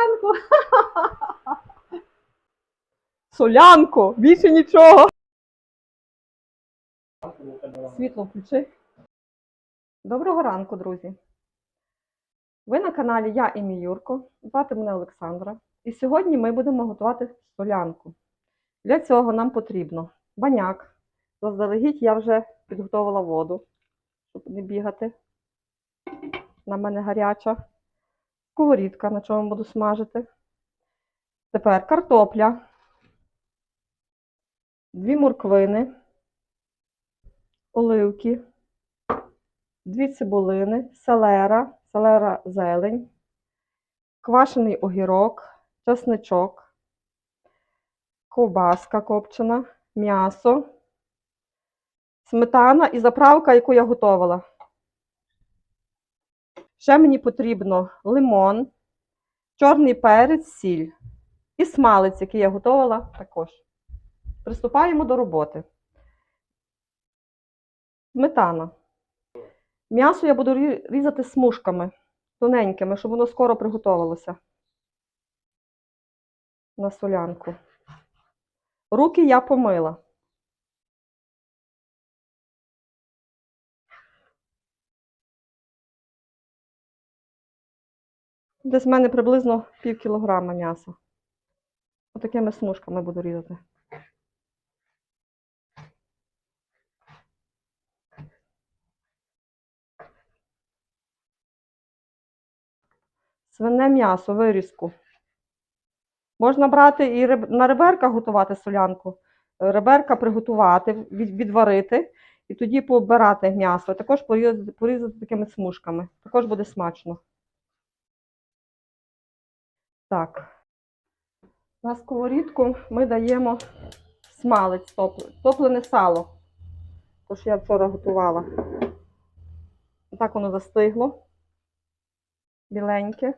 солянку. Солянку, більше нічого. Світло включи. Доброго ранку, друзі. Ви на каналі Я і мій Юрко. Звати мене Олександра. І сьогодні ми будемо готувати солянку. Для цього нам потрібно баняк. Заздалегідь я вже підготувала воду, щоб не бігати. На мене гаряча. Сковорідка, на чому буду смажити. Тепер картопля, дві морквини, оливки, дві цибулини, селера, селера зелень, квашений огірок, чесничок, ковбаска копчена, м'ясо, сметана і заправка, яку я готувала. Ще мені потрібно лимон, чорний перець, сіль і смалець, який я готувала також. Приступаємо до роботи. Сметана. М'ясо я буду різати смужками, тоненькими, щоб воно скоро приготувалося на солянку. Руки я помила. Десь в мене приблизно пів кілограма м'яса. Отакими смужками буду різати. Свине м'ясо, вирізку. Можна брати і на реберках готувати солянку. Е, Реберка приготувати, відварити і тоді побирати м'ясо. Також порізати, порізати такими смужками. Також буде смачно. Так. На сковорідку ми даємо смалець топлене, сало. То, що я вчора готувала. Так воно застигло. Біленьке.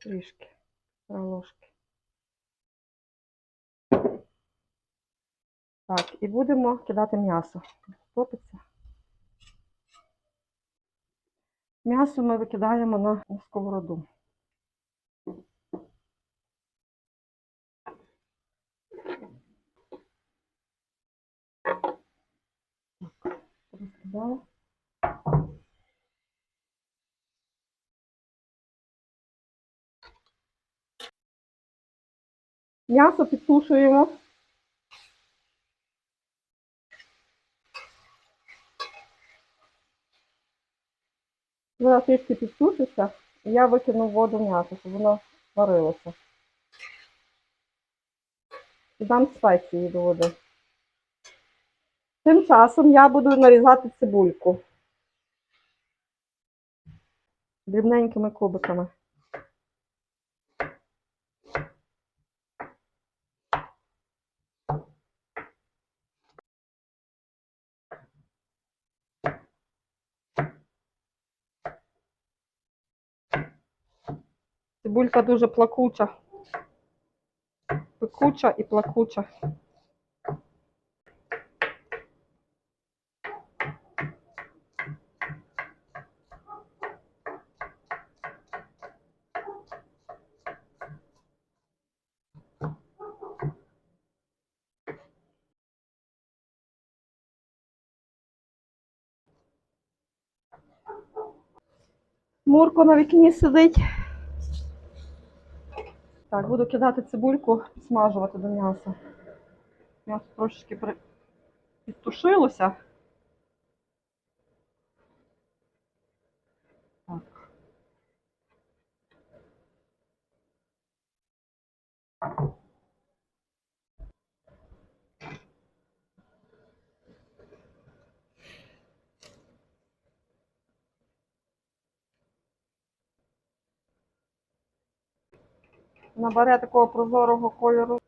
Трішки. Ложки. Так, і будемо кидати м'ясо. Топиться. М'ясо ми викидаємо на, сковороду. Так, розкидала. М'ясо підсушуємо. Зараз трішки підсушиться, і я викину воду м'ясо, щоб воно варилося. І дам спеції до води. Тим часом я буду нарізати цибульку дрібненькими кубиками. Цибулька дуже плакуча. Пекуча і плакуча. Мурко на вікні сидить. Так, буду кидати цибульку, смажувати до м'яса. М'ясо трошечки підтушилося. Так. Набере такого прозорого кольору.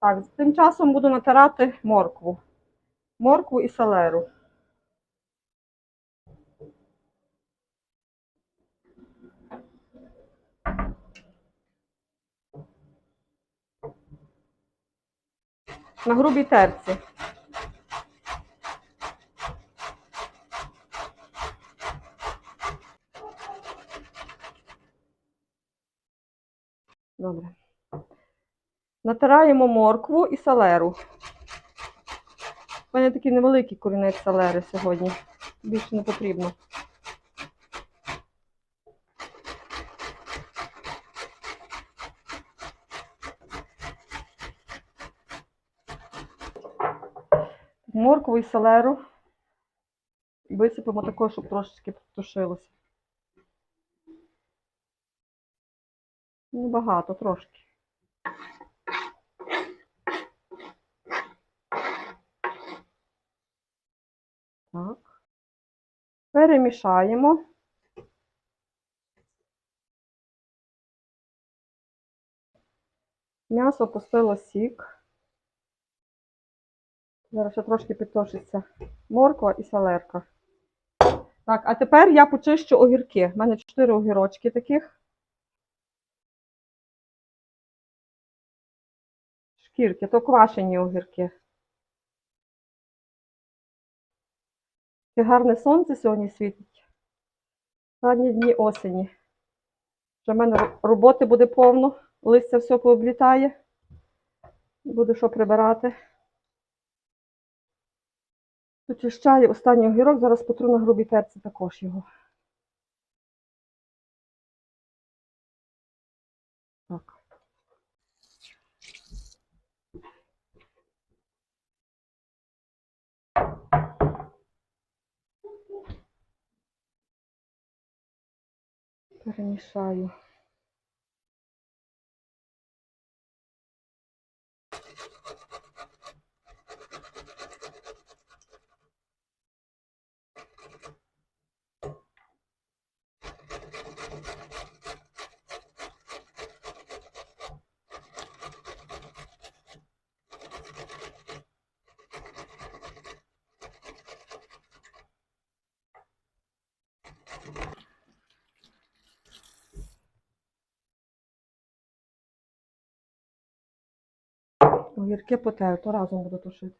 Так, тим часом буду натирати моркву. Моркву і селеру. На грубій терці. Добре. Натираємо моркву і салеру. У мене такий невеликий корінець салери сьогодні. Більше не потрібно. Моркву і салеру висипемо також, щоб трошечки потушилося. Небагато, трошки. Так. Перемішаємо. М'ясо пустило сік. Зараз ще трошки підтошиться морква і салерка. Так, а тепер я почищу огірки. У мене 4 огірочки таких. Шкірки, то квашені огірки. Таке гарне сонце сьогодні світить. Задні дні осені. Вже в мене роботи буде повно, листя все пооблітає. Буде що прибирати. Очищаю останній огірок, зараз потру на грубій терці також його. Так. Перемішаю. Огірки потею, то разом буду тушити.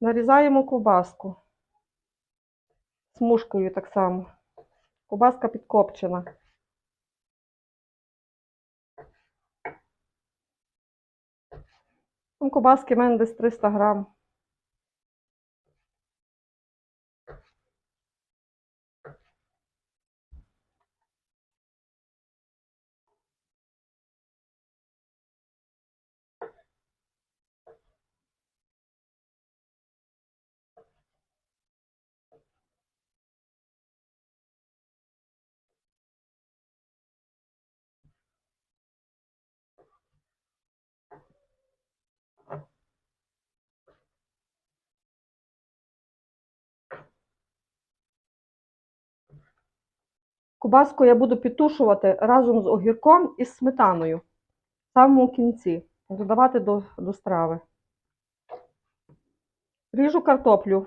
Нарізаємо ковбаску. Смужкою так само. Ковбаска підкопчена. Ну, Ковбаски в мене десь 300 грам. Кубаску я буду підтушувати разом з огірком і з сметаною в самому кінці. Додавати до, до страви. Ріжу картоплю.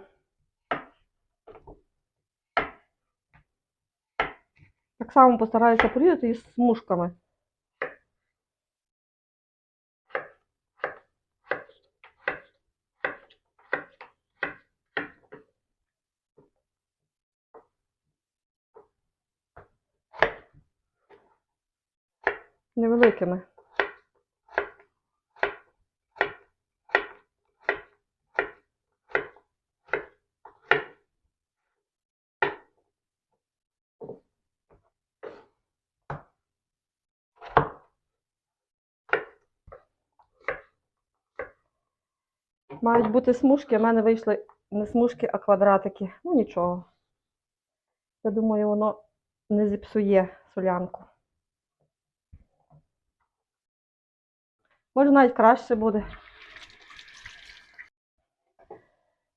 Так само постараюся порізати із смужками. Мають бути смужки, а в мене вийшли не смужки, а квадратики. Ну нічого. Я думаю, воно не зіпсує солянку. Може, навіть краще буде.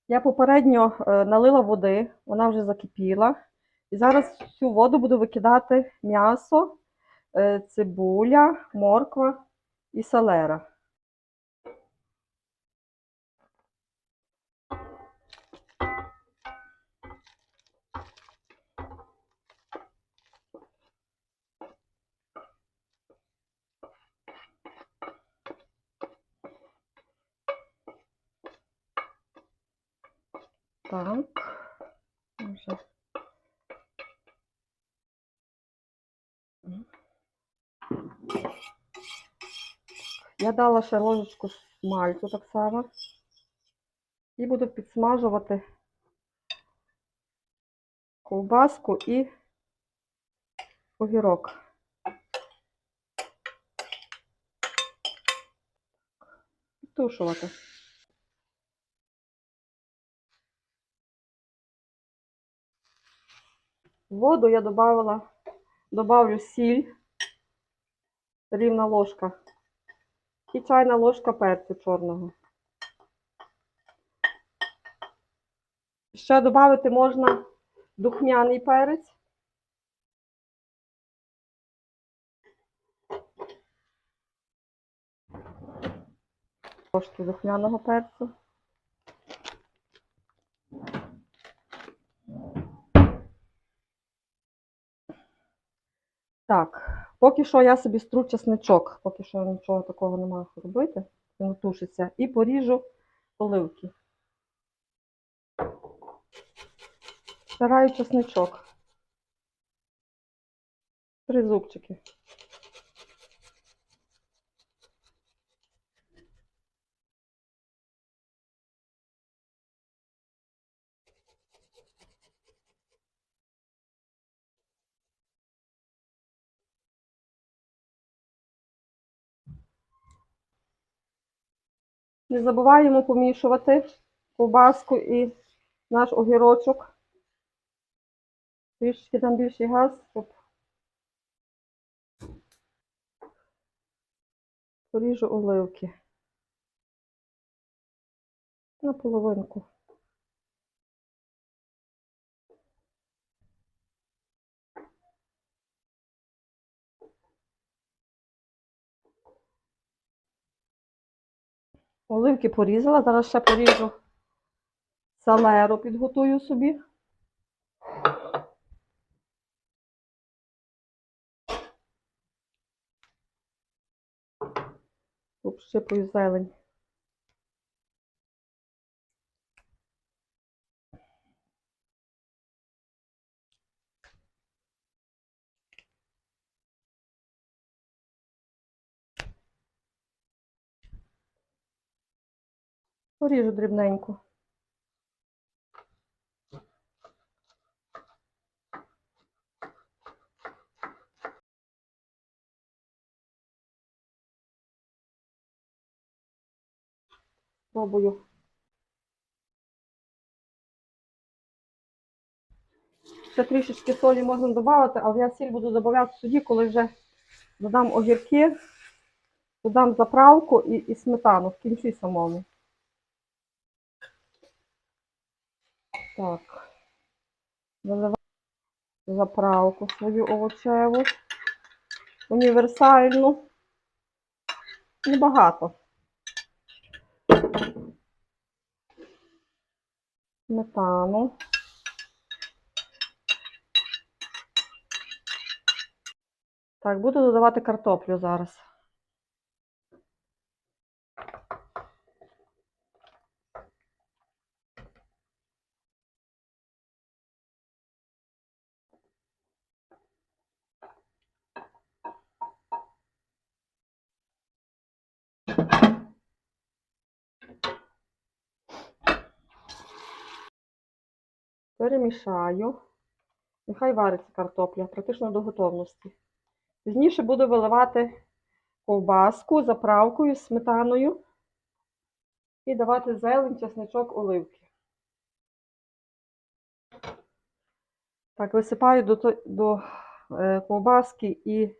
Я попередньо е, налила води, вона вже закипіла. І зараз в цю воду буду викидати м'ясо, е, цибуля, морква і салера. Так. Вже. Я дала ще ложечку смальцю так само. І буду підсмажувати ковбаску і огірок. Підтушувати. Воду я добавила, добавлю сіль, рівна ложка і чайна ложка перцю чорного. Ще додати можна духмяний перець. Трошки духмяного перцю. Так, поки що я собі стру чесничок, поки що нічого такого не маю робити, він тушиться, і поріжу оливки. Стараю чесничок. Три зубчики. Не забуваємо помішувати ковбаску і наш огірочок. Трішки там більший газ, щоб поріжу оливки. На половинку. Оливки порізала, зараз ще поріжу салеру, підготую собі. Обшипую зелень. Поріжу дрібненько. Пробую. Ще трішечки солі можна додати, але я сіль буду додавати тоді, коли вже додам огірки, додам заправку і, і сметану в кінці самому. Так. Заливаю заправку свою овочеву. Універсальну. Небагато. Сметану. Так, буду додавати картоплю зараз. Перемішаю. Нехай вариться картопля, практично до готовності. Пізніше буду виливати ковбаску заправкою, сметаною і давати зелень, чесничок, оливки. Так, висипаю до, до е, ковбаски і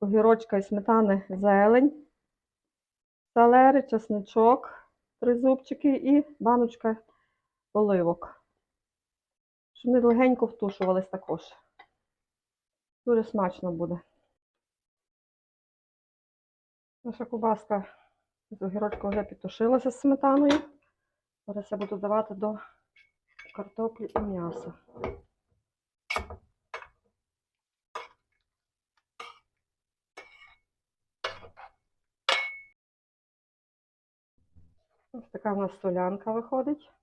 огірочка і сметани зелень, салери, чесничок, три зубчики і баночка оливок. Щоб вони легенько втушувались також. Дуже смачно буде. Наша ковбаска з огірочком вже підтушилася з сметаною. Зараз я буду давати до картоплі і м'яса. Ось така в нас солянка виходить.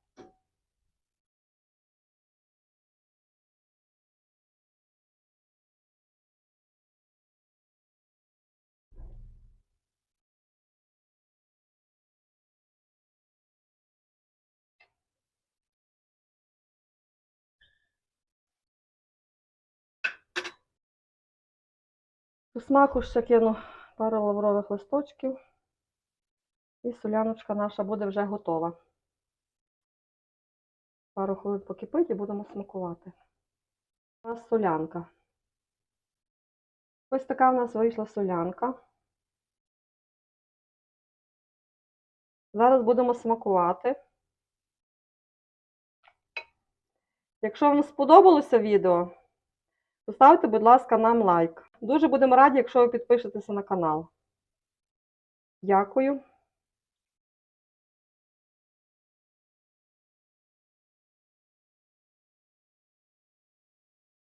До смаку ще кину пару лаврових листочків. І соляночка наша буде вже готова. Пару хвилин покипить і будемо смакувати. У нас солянка. Ось така в нас вийшла солянка. Зараз будемо смакувати. Якщо вам сподобалося відео, поставте, будь ласка, нам лайк. Дуже будемо раді, якщо ви підпишетеся на канал. Дякую.